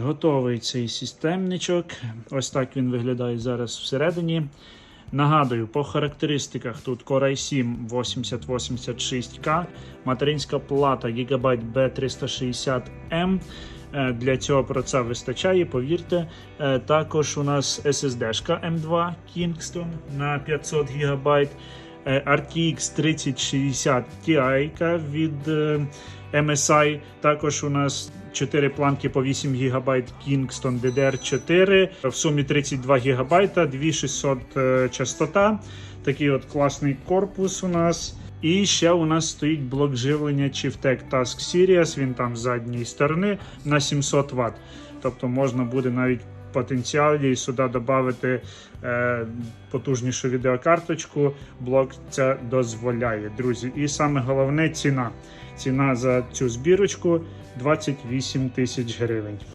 Готовий цей системничок. Ось так він виглядає зараз всередині. Нагадую, по характеристиках тут Core i7 8086K, материнська плата Gigabyte B360M. Е, Для цього про це вистачає, повірте. Е, Також у нас SSD-шка M2 Kingston на 500 ГБ. Е, RTX 3060 Ti від е, MSI. Також у нас 4 планки по 8 ГБ Kingston DDR4. В сумі 32 ГБ, 2600 е, частота. Такий от класний корпус у нас. І ще у нас стоїть блок живлення Chieftec Task Series. Він там з задньої сторони на 700 Вт. Тобто можна буде навіть в і сюди додати е, потужнішу відеокарточку. Блок це дозволяє, друзі. І саме головне ціна. Ціна за цю збірочку 28 тисяч гривень.